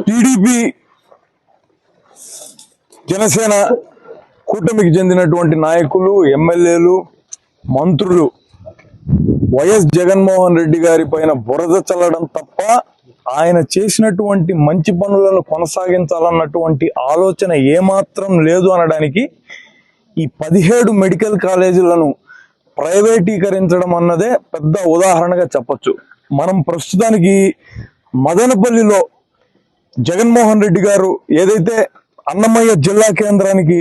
TDP Janasena కూటమికి చెందినటువంటి నాయకులు ఎమ్మెల్యేలు మంత్రులు వైఎస్ జగన్మోహన్ రెడ్డి గారి పైన బురద చల్లడం తప్ప ఆయన చేసినటువంటి మంచి పనులను కొనసాగించాలన్నటువంటి ఆలోచన ఏమాత్రం లేదు అనడానికి ఈ పదిహేడు మెడికల్ కాలేజీలను ప్రైవేటీకరించడం అన్నదే పెద్ద ఉదాహరణగా చెప్పచ్చు. మనం ప్రస్తుతానికి మదనపల్లిలో జగన్మోహన్ రెడ్డి గారు ఏదైతే అన్నమయ్య జిల్లా కేంద్రానికి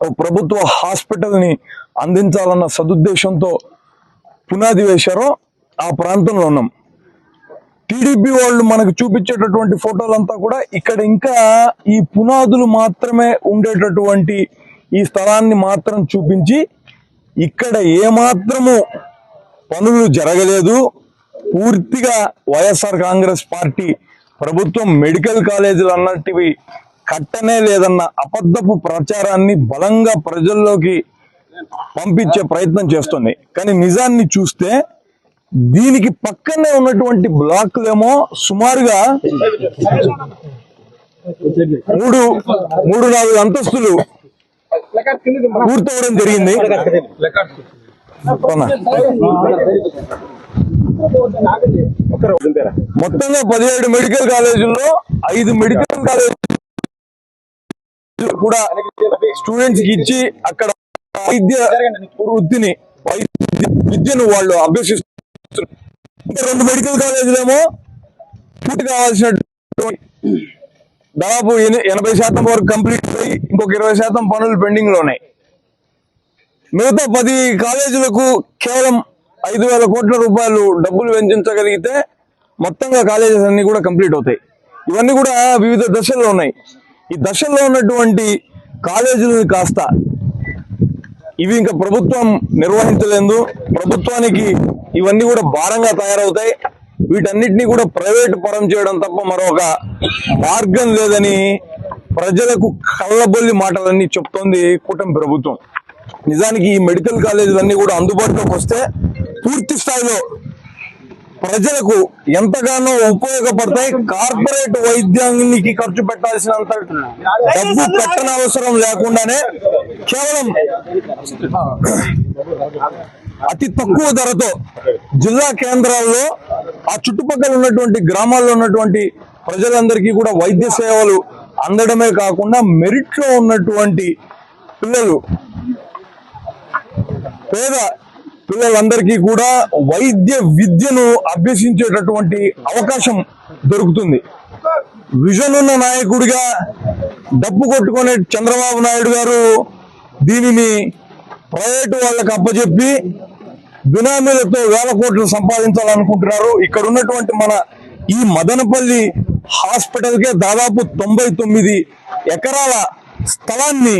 ఒక ప్రభుత్వ హాస్పిటల్ని అందించాలన్న సదుద్దేశంతో పునాది వేశారో ఆ ప్రాంతంలో ఉన్నాం. టీడీపీ వాళ్ళు మనకు చూపించేటటువంటి ఫోటోలంతా కూడా ఇక్కడ ఇంకా ఈ పునాదులు మాత్రమే ఉండేటటువంటి ఈ స్థలాన్ని మాత్రం చూపించి ఇక్కడ ఏమాత్రము పనులు జరగలేదు. పూర్తిగా వైఎస్ఆర్ కాంగ్రెస్ పార్టీ ప్రభుత్వం మెడికల్ కాలేజీలు అన్నటివి కట్టనే లేదన్న అబద్ధపు ప్రచారాన్ని బలంగా ప్రజల్లోకి పంపించే ప్రయత్నం చేస్తుంది. కానీ నిజాన్ని చూస్తే దీనికి పక్కనే ఉన్నటువంటి బ్లాక్లేమో సుమారుగా మూడు మూడు నాలుగు అంతస్తులు పూర్తవడం జరిగింది? మొత్తంగా పదిహేడు మెడికల్ కాలేజీల్లో ఐదు మెడికల్ కాలేజీ కూడా స్టూడెంట్స్కి ఇచ్చి అక్కడ వైద్య వృత్తిని వైద్య విద్యను వాళ్ళు అభ్యసిస్తున్నారు. రెండు మెడికల్ కాలేజీలేమో పూర్తి కావాల్సిన దాదాపు ఎనభై శాతం వరకు కంప్లీట్ అయ్యి ఇంకొక ఇరవై శాతం పనులు పెండింగ్లో ఉన్నాయి మిగతా పది కాలేజీలకు కేవలం ఐదు వేల కోట్ల రూపాయలు డబ్బులు వెంచగలిగితే మొత్తంగా కాలేజెస్ అన్ని కూడా కంప్లీట్ అవుతాయి. ఇవన్నీ కూడా వివిధ దశల్లో ఉన్నాయి. ఈ దశల్లో ఉన్నటువంటి కాలేజీలను కాస్త ఇవి ఇంకా ప్రభుత్వం నిర్వహించలేదు. ప్రభుత్వానికి ఇవన్నీ కూడా భారంగా తయారవుతాయి. వీటన్నిటిని కూడా ప్రైవేట్ పరం చేయడం తప్ప మరొక మార్గం లేదని ప్రజలకు కళ్ళబొల్లి మాటలన్నీ చెప్తోంది కూటమి ప్రభుత్వం. నిజానికి ఈ మెడికల్ కాలేజీలన్నీ కూడా అందుబాటులోకి వస్తే పూర్తి స్థాయిలో ప్రజలకు ఎంతగానో ఉపయోగపడతాయి. కార్పొరేట్ వైద్యానికి ఖర్చు పెట్టాల్సినంత డబ్బు పెట్టనవసరం లేకుండానే కేవలం అతి తక్కువ ధరతో జిల్లా కేంద్రాల్లో ఆ చుట్టుపక్కల ఉన్నటువంటి గ్రామాల్లో ఉన్నటువంటి ప్రజలందరికీ కూడా వైద్య సేవలు అందడమే కాకుండా మెరిట్లో ఉన్నటువంటి పిల్లలు పేద పిల్లలందరికీ కూడా వైద్య విద్యను అభ్యసించేటటువంటి అవకాశం దొరుకుతుంది. విజన్ ఉన్న నాయకుడిగా డబ్బు కొట్టుకునే చంద్రబాబు నాయుడు గారు దీనిని ప్రైవేటు వాళ్ళకి అప్పచెప్పి బినామీలతో వేల కోట్లు సంపాదించాలనుకుంటున్నారు. ఇక్కడ ఉన్నటువంటి మన ఈ మదనపల్లి హాస్పిటల్కే దాదాపు తొంభై తొమ్మిది ఎకరాల స్థలాన్ని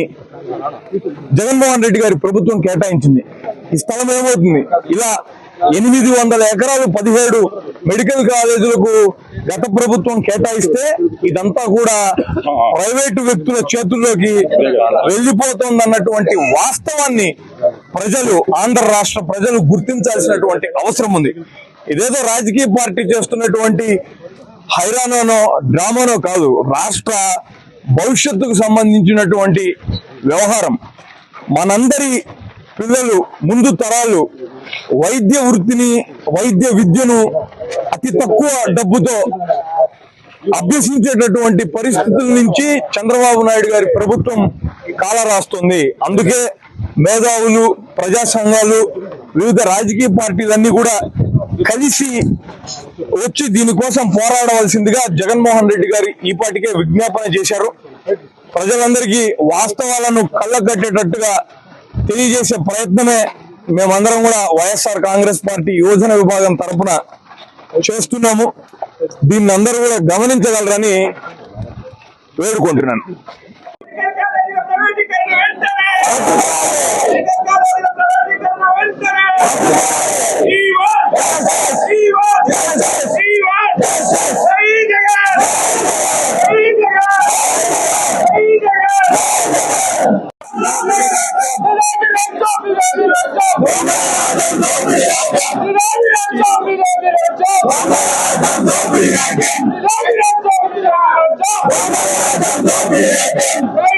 జగన్మోహన్ రెడ్డి గారి ప్రభుత్వం కేటాయించింది. ఈ స్థలం ఏమవుతుంది? ఇలా ఎనిమిది వందల ఎకరాలు పదిహేడు మెడికల్ కాలేజీలకు గత ప్రభుత్వం కేటాయిస్తే ఇదంతా కూడా ప్రైవేటు వ్యక్తుల చేతుల్లోకి వెళ్ళిపోతుంది అన్నటువంటి వాస్తవాన్ని ప్రజలు ఆంధ్ర రాష్ట్ర ప్రజలు గుర్తించాల్సినటువంటి అవసరం ఉంది. ఇదేదో రాజకీయ పార్టీ చేస్తున్నటువంటి హైరానోనో డ్రామానో కాదు. రాష్ట్ర భవిష్యత్తుకు సంబంధించినటువంటి వ్యవహారం. మనందరి పిల్లలు ముందు తరాలు వైద్య వృత్తిని వైద్య విద్యను అతి తక్కువ డబ్బుతో అభ్యసించేటటువంటి పరిస్థితుల నుంచి చంద్రబాబు నాయుడు గారి ప్రభుత్వం కాల రాస్తుంది. అందుకే మేధావులు ప్రజా సంఘాలు వివిధ రాజకీయ పార్టీలన్నీ కూడా కలిసి వచ్చి దీనికోసం పోరాడవలసిందిగా జగన్మోహన్ రెడ్డి గారి ఈ పాటికే విజ్ఞాపన చేశారు. ప్రజలందరికీ వాస్తవాలను కళ్ళకట్టేటట్టుగా తెలియజేసే ప్రయత్నమే మేమందరం కూడా వైఎస్ఆర్ కాంగ్రెస్ పార్టీ యోజన విభాగం తరపున చేస్తున్నాము. దీన్ని అందరూ కూడా గమనించగలరని వేడుకుంటున్నాను. Thank you.